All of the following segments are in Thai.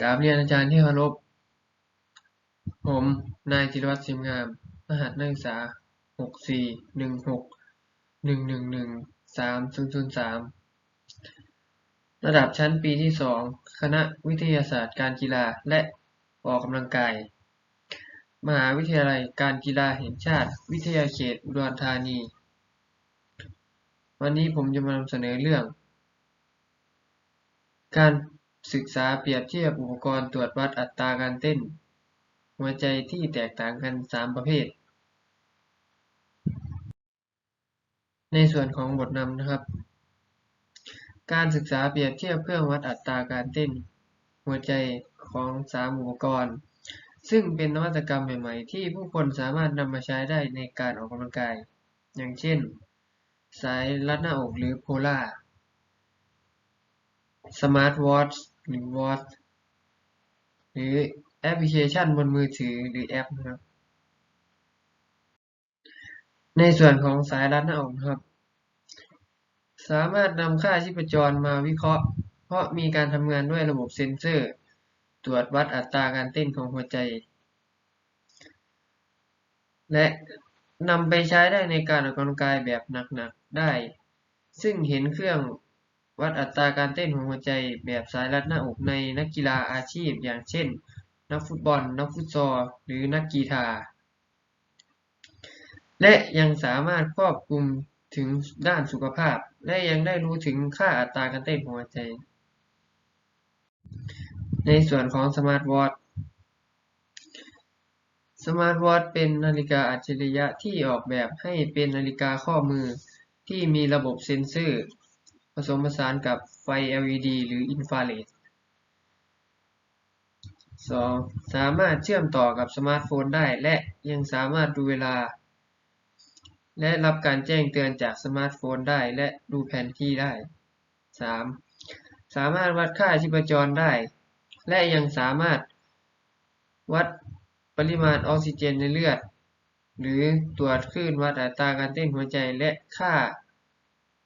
กราบเรียนอาจารย์ที่เคารพ ผม นายจิรวัตรสิมงาม รหัสนักศึกษาหกสี่หนึ่งหกหนึ่งหนึ่งหนึ่งสามศูนย์ศูนย์สามระดับชั้นปีที่สองคณะวิทยาศาสตร์การกีฬาและออกกำลังกาย มหาวิทยาลัยการกีฬาแห่งชาติ วิทยาเขตอุดรธานี วันนี้ผมจะมานำเสนอเรื่อง การ ศึกษาเปรียบเทียบอุปกรณ์ตรวจวัดอัตราการเต้น หัวใจที่แตกต่างกันสามประเภท ในส่วนของบทนำนะครับ การศึกษาเปรียบเทียบเครื่องวัดอัตราการเต้น หัวใจของสามอุปกรณ์ ซึ่งเป็นนวัตกรรมใหม่ ๆ ที่ผู้คนสามารถนำมาใช้ได้ในการออกกำลังกาย อย่างเช่น สายรัดหน้าอกหรือโพล่าสมาร์ทวอทช์ หรือวอทช์หรือแอปพลิเคชันบนมือถือหรือแอปนะครับ ในส่วนของสายรัดหน้าอกครับ สามารถนำค่าชีพจรมาวิเคราะห์ เพราะมีการทำงานด้วยระบบเซ็นเซอร์ ตรวจวัดอัตราการเต้นของหัวใจ และนำไปใช้ได้ในการออกกำลังกายแบบหนักๆได้ ซึ่งเห็นเครื่อง วัดอัตราการเต้นของหัวใจแบบสายรัดหน้าอกในนักกีฬาอาชีพ อย่างเช่น นักฟุตบอล นักฟุตซอลหรือนักกีฬาและยังสามารถครอบคลุมถึงด้านสุขภาพ และยังได้รู้ถึงค่าอัตราการเต้นของหัวใจ ในส่วนของสมาร์ทวอทสมาร์ทวอทเป็นนาฬิกาอัจฉริยะที่ออกแบบให้เป็นนาฬิกาข้อมือที่มีระบบเซ็นเซอร์ ผสมผสานกับไฟ LED หรืออินฟราเรด 2. สามารถเชื่อมต่อกับสมาร์ทโฟนได้และยังสามารถดูเวลา และรับการแจ้งเตือนจากสมาร์ทโฟนได้และดูแผนที่ได้ 3. สามารถวัดค่าชีพจรได้ และยังสามารถวัดปริมาณออกซิเจนในเลือด หรือตรวจคลื่นวัดอัตราการเต้นหัวใจและค่า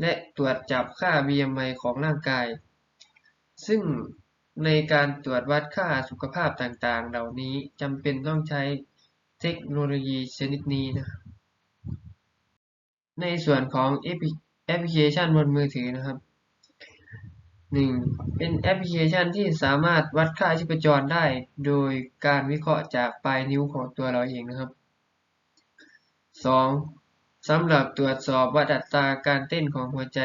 และตรวจจับค่า BMI ของร่างกาย ซึ่งในการตรวจวัดค่าสุขภาพต่างๆ เหล่านี้จำเป็นต้องใช้เทคโนโลยีชนิดนี้นะครับ ในส่วนของแอปพลิเคชันบนมือถือนะครับ 1. เป็นแอปพลิเคชันที่สามารถวัดค่าชีพจรได้ โดยการวิเคราะห์จากปลายนิ้วของตัวเราเองนะครับ 2. สำหรับตรวจสอบวัดอัตราการเต้นของหัวใจ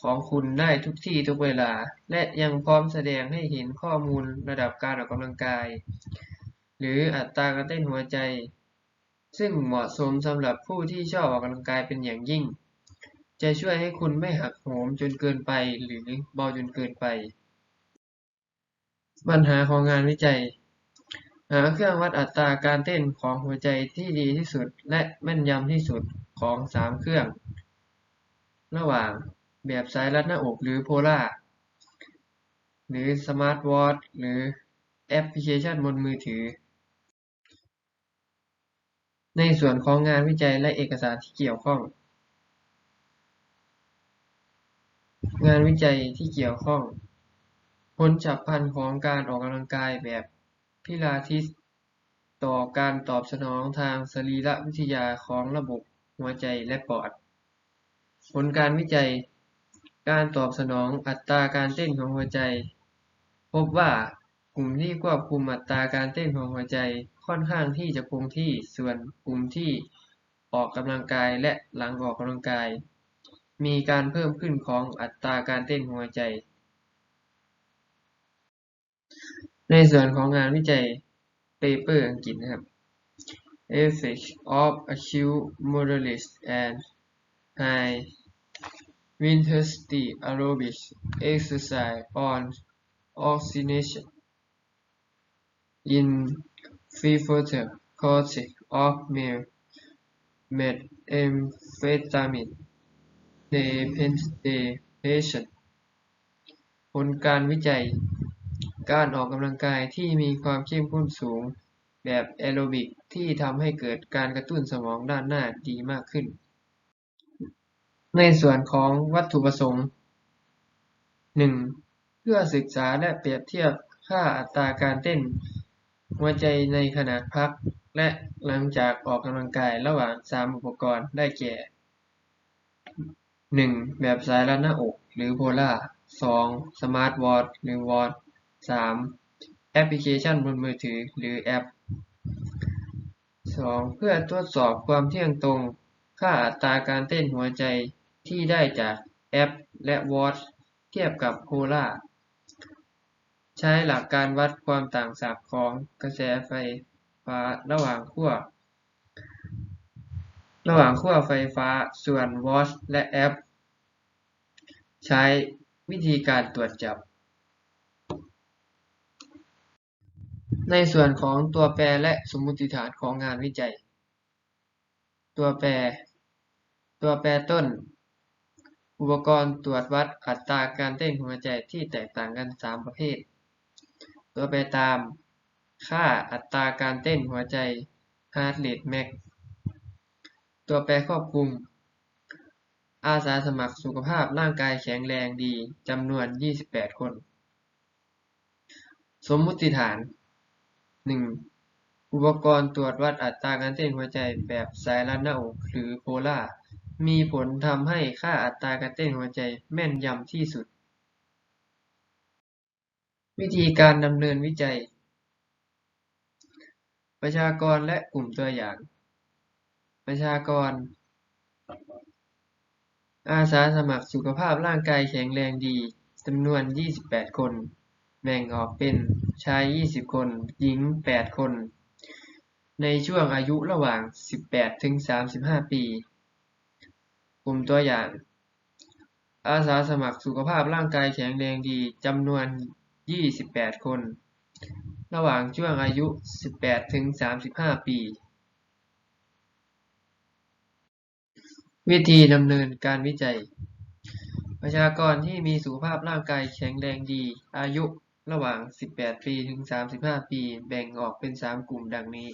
ของคุณได้ทุกที่ทุกเวลา และยังพร้อมแสดงให้เห็นข้อมูลระดับการออกกำลังกาย หรืออัตราการเต้นหัวใจ ซึ่งเหมาะสมสำหรับผู้ที่ชอบออกกำลังกายเป็นอย่างยิ่ง จะช่วยให้คุณไม่หักโหมจนเกินไปหรือเบาจนเกินไป ปัญหาของงานวิจัย หาเครื่องวัดอัตราการเต้นของหัวใจที่ดีที่สุด และแม่นยำที่สุดของสามเครื่อง ระหว่างแบบสายรัดหน้าอกหรือโพล่าหรือสมาร์ทวอทหรือแอปพลิเคชันบนมือถือ ในส่วนของงานวิจัยและเอกสารที่เกี่ยวข้อง งานวิจัยที่เกี่ยวข้อง ผลฉับพลันของการออกกำลังกายแบบ พิลาทิส ต่อการตอบสนองทางสรีรวิทยาของระบบหัวใจและปอด ผลการวิจัย การตอบสนองอัตราการเต้นของหัวใจ พบว่ากลุ่มที่ควบคุมอัตราการเต้นของหัวใจค่อนข้างที่จะคงที่ส่วนกลุ่มที่ออกกำลังกายและหลังออกกำลังกาย มีการเพิ่มขึ้นของอัตราการเต้นหัวใจ ในส่วนของงานวิจัยเปเปอร์อังกฤษนะครับ Effects of acute moderate and high intensity aerobic exercise on oxygenation in prefrontal cortex of male methamphetamine dependent patients ผลการวิจัย การออกกำลังกายที่มีความเข้มข้นสูง แบบแอโรบิกที่ทำให้เกิดการกระตุ้นสมองด้านหน้าดีมากขึ้น ในส่วนของวัตถุประสงค์ 1. เพื่อศึกษาและเปรียบเทียบค่าอัตราการเต้น หัวใจในขณะพัก และหลังจากออกกำลังกายระหว่างสามอุปกรณ์ได้แก่หนึ่งแบบสายรัดหน้าอกหรือโพล่าสองสมาร์ทวอทหรือวอท สามแอปพลิเคชันบนมือถือหรือแอปสองเพื่อตรวจสอบความเที่ยงตรง ค่าอัตราการเต้นหัวใจที่ได้จากแอปและวอทเทียบกับโพล่าใช้หลักการวัดความต่างศักย์ของกระแสไฟฟ้าระหว่างขั้วระหว่างขั้วไฟฟ้าส่วนวอทและแอป ใช้วิธีการตรวจจับ ในส่วนของตัวแปรและสมมติฐานของงานวิจัย ตัวแปร ตัวแปรต้น อุปกรณ์ตรวจวัดอัตราการเต้นหัวใจที่แตกต่างกัน 3 ประเภท ตัวแปรตาม ค่าอัตราการเต้นหัวใจ heart rate max ตัวแปรครอบคลุม อาสาสมัครสุขภาพร่างกายแข็งแรงดีจำนวน 28 คน สมมุติฐาน 1. อุปกรณ์ตรวจวัดอัตราการเต้นหัวใจแบบสายรัดหน้าอก หรือโพล่ามีผลทำให้ค่าอัตราการเต้นหัวใจแม่นยำที่สุด วิธีการดำเนินวิจัย ประชากรและกลุ่มตัวอย่าง ประชากร อาสาสมัครสุขภาพร่างกายแข็งแรงดีจำนวน 28 คน แบ่งออกเป็นชาย 20 คน หญิง 8 คน ในช่วงอายุระหว่าง 18 ถึง 35 ปี กลุ่มตัวอย่าง อาสาสมัครสุขภาพร่างกายแข็งแรงดีจำนวน 28 คน ระหว่างช่วงอายุ 18 ถึง 35 ปี วิธีดำเนินการวิจัยประชากรที่มีสุขภาพร่างกายแข็งแรงดี อายุ ระหว่าง 18 ปี ถึง 35 ปี แบ่งออกเป็น 3 กลุ่มดังนี้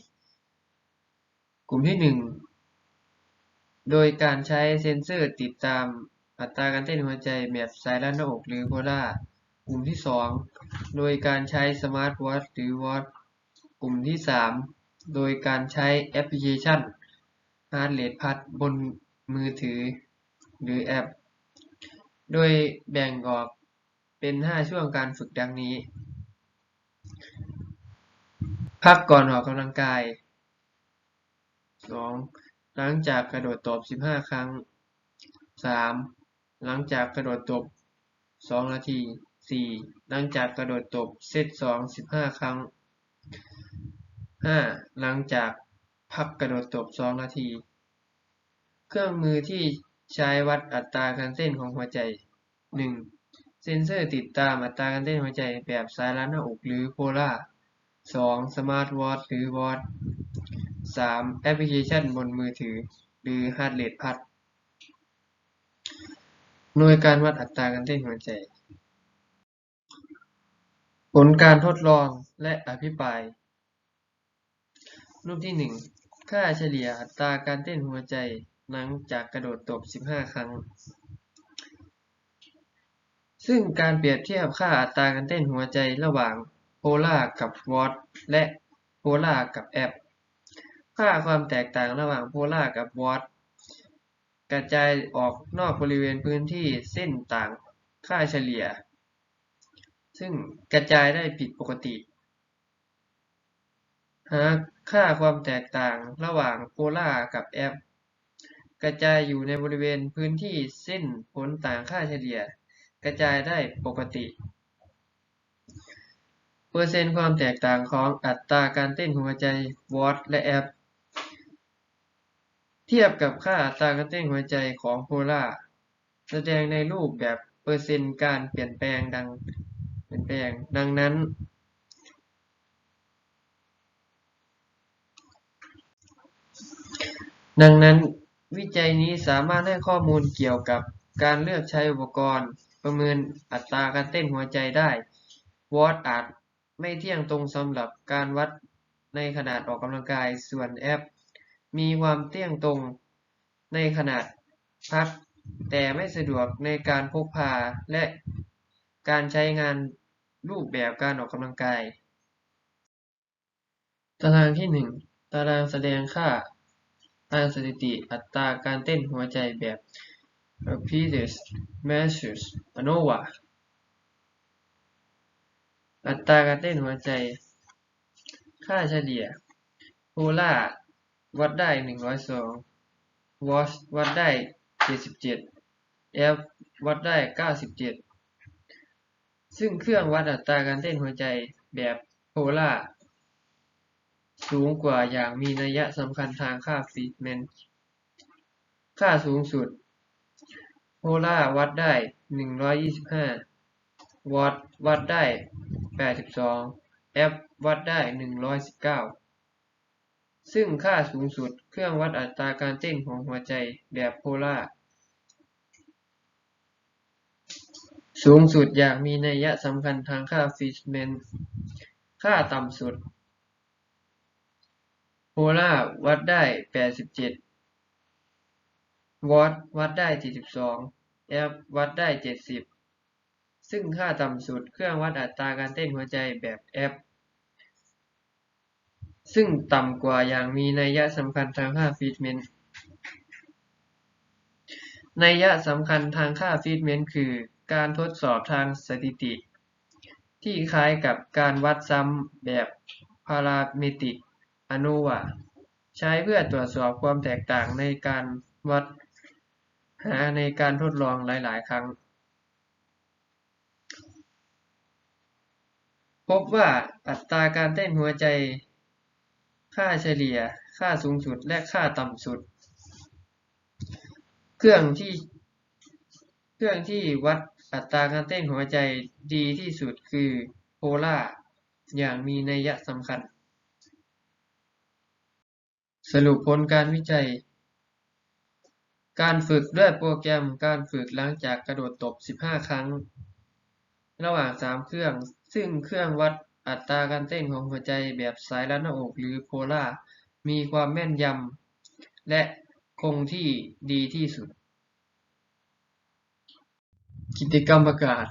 กลุ่มที่ 1 โดยการใช้เซ็นเซอร์ติดตามอัตราการเต้นหัวใจแบบสายรัดหน้าอกหรือโพล่ากลุ่มที่ 2 โดยการใช้สมาร์ทวอทหรือวอทกลุ่มที่ 3 โดยการใช้แอปพลิเคชัน Heart Rate Pulse บนมือถือ หรือแอป โดยแบ่งออก เป็น5ช่วงการฝึกดังนี้ พักก่อนออกกำลังกาย 2. หลังจากกระโดดตบ 15 ครั้ง 3. หลังจากกระโดดตบ 2 นาที 4. หลังจากกระโดดตบเซต2 15 ครั้ง 5. หลังจากพักกระโดดตบ 2 นาที เครื่องมือที่ใช้วัดอัตราการเต้นของหัวใจ 1. เซ็นเซอร์ติดตามอัตราการเต้นหัวใจแบบสายรัดหน้าอกหรือโพล่า 2. สมาร์ทวอทหรือวอท 3. แอปพลิเคชันบนมือถือ หรือ Heart Rate Pulse หน่วยการวัดอัตราการเต้นหัวใจ ผลการทดลองและอภิปราย รูปที่ 1 ค่าเฉลี่ยอัตราการเต้นหัวใจหลังจากกระโดดตบ 15 ครั้ง ซึ่งการเปรียบเทียบค่าอัตราการเต้นหัวใจระหว่างโพล่ากับวอทและโพล่ากับแอปค่าความแตกต่างระหว่างโพล่ากับวอทกระจายออกนอกบริเวณพื้นที่เส้นต่างค่าเฉลี่ย ซึ่งกระจายได้ผิดปกติ หาค่าความแตกต่างระหว่างโพล่ากับแอปกระจายอยู่ในบริเวณพื้นที่เส้นผลต่างค่าเฉลี่ย กระจายได้ปกติ เปอร์เซ็นต์ความแตกต่างของอัตราการเต้นหัวใจวอทและแอปเทียบกับค่าอัตราการเต้นหัวใจของโพล่าแสดงในรูปแบบเปอร์เซ็นต์การเปลี่ยนแปลงดังเปลี่ยนแปลงดังนั้น ดังนั้นวิจัยนี้สามารถให้ข้อมูลเกี่ยวกับการเลือกใช้อุปกรณ์ ประเมินอัตราการเต้นหัวใจได้ วอทอาจไม่เที่ยงตรงสำหรับการวัดในขณะออกกำลังกาย ส่วนแอป มีความเที่ยงตรงในขณะพัก แต่ไม่สะดวกในการพกพาและการใช้งานรูปแบบการออกกำลังกาย ตารางที่หนึ่งตารางแสดงค่าทางสถิติอัตราการเต้นหัวใจแบบ Repeated Measures ANOVA อัตราการเต้นหัวใจ ค่าเฉลี่ยโพล่าวัดได้หนึ่งร้อยสองวอชวัดได้เจ็ดสิบเจ็ดเอฟวัดได้เก้าสิบเจ็ดซึ่งเครื่องวัดอัตราการเต้นหัวใจแบบโพล่าสูงกว่าอย่างมีนัยสำคัญทางค่าฟีดแมนค่าสูงสุด โอล่าวัดได้125วัร้อวอตวัดได้82แอปวัดได้119ซึ่งค่าสูงสุดเครื่องวัดอัตราการเต้นของหัวใจแบบโพล่าสูงสุดอย่างมีนัยสำคัญทางค่าฟิชแมนค่าต่ำสุดโพล่าวัดได้ 87 วอตวัดได้72แอฟวัดได้ 70 ซึ่งค่าต่ำสุดเครื่องวัดอัตราการเต้นหัวใจแบบแอฟซึ่งต่ำกว่าอย่างมีนัยยะสำคัญทางค่าฟีดเมนต์นัยยะสำคัญทางค่าฟีดเมนต์คือการทดสอบทางสถิติ ที่คล้ายกับการวัดซ้ำแบบพารามิตริกอนุวาใช้เพื่อตรวจสอบความแตกต่างในการวัด หาในการทดลองหลาย ๆ ครั้ง พบว่าอัตราการเต้นหัวใจ ค่าเฉลี่ย ค่าสูงสุด และค่าต่ำสุด เครื่องที่ เครื่องที่วัดอัตราการเต้นหัวใจดีที่สุดคือโพล่าอย่างมีนัยสำคัญ สรุปผลการวิจัย การฝึกด้วยโปรแกรมการฝึกหลังจากกระโดดตบ 15 ครั้ง ระหว่าง 3 เครื่อง ซึ่งเครื่องวัดอัตราการเต้นของหัวใจแบบสายรัดหน้าอกหรือโพล่ามีความแม่นยำและคงที่ดีที่สุด กิจกรรมประกาศ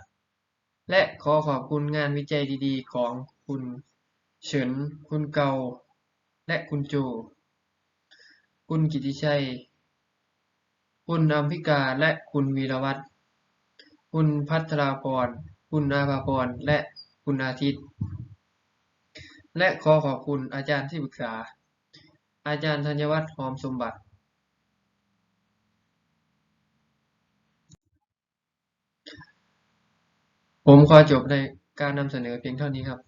และขอขอบคุณงานวิจัยดีๆ ของคุณเฉิน คุณเกา และคุณโจ คุณกิตติชัย คุณอัมพิกาและคุณวีรวัฒน์คุณภัทราพร คุณอาภาพร และคุณอาทิตย์ และขอขอบคุณอาจารย์ที่ปรึกษา อาจารย์ธัญวัฒน์หอมสมบัติผมขอจบในการนำเสนอเพียงเท่านี้ครับ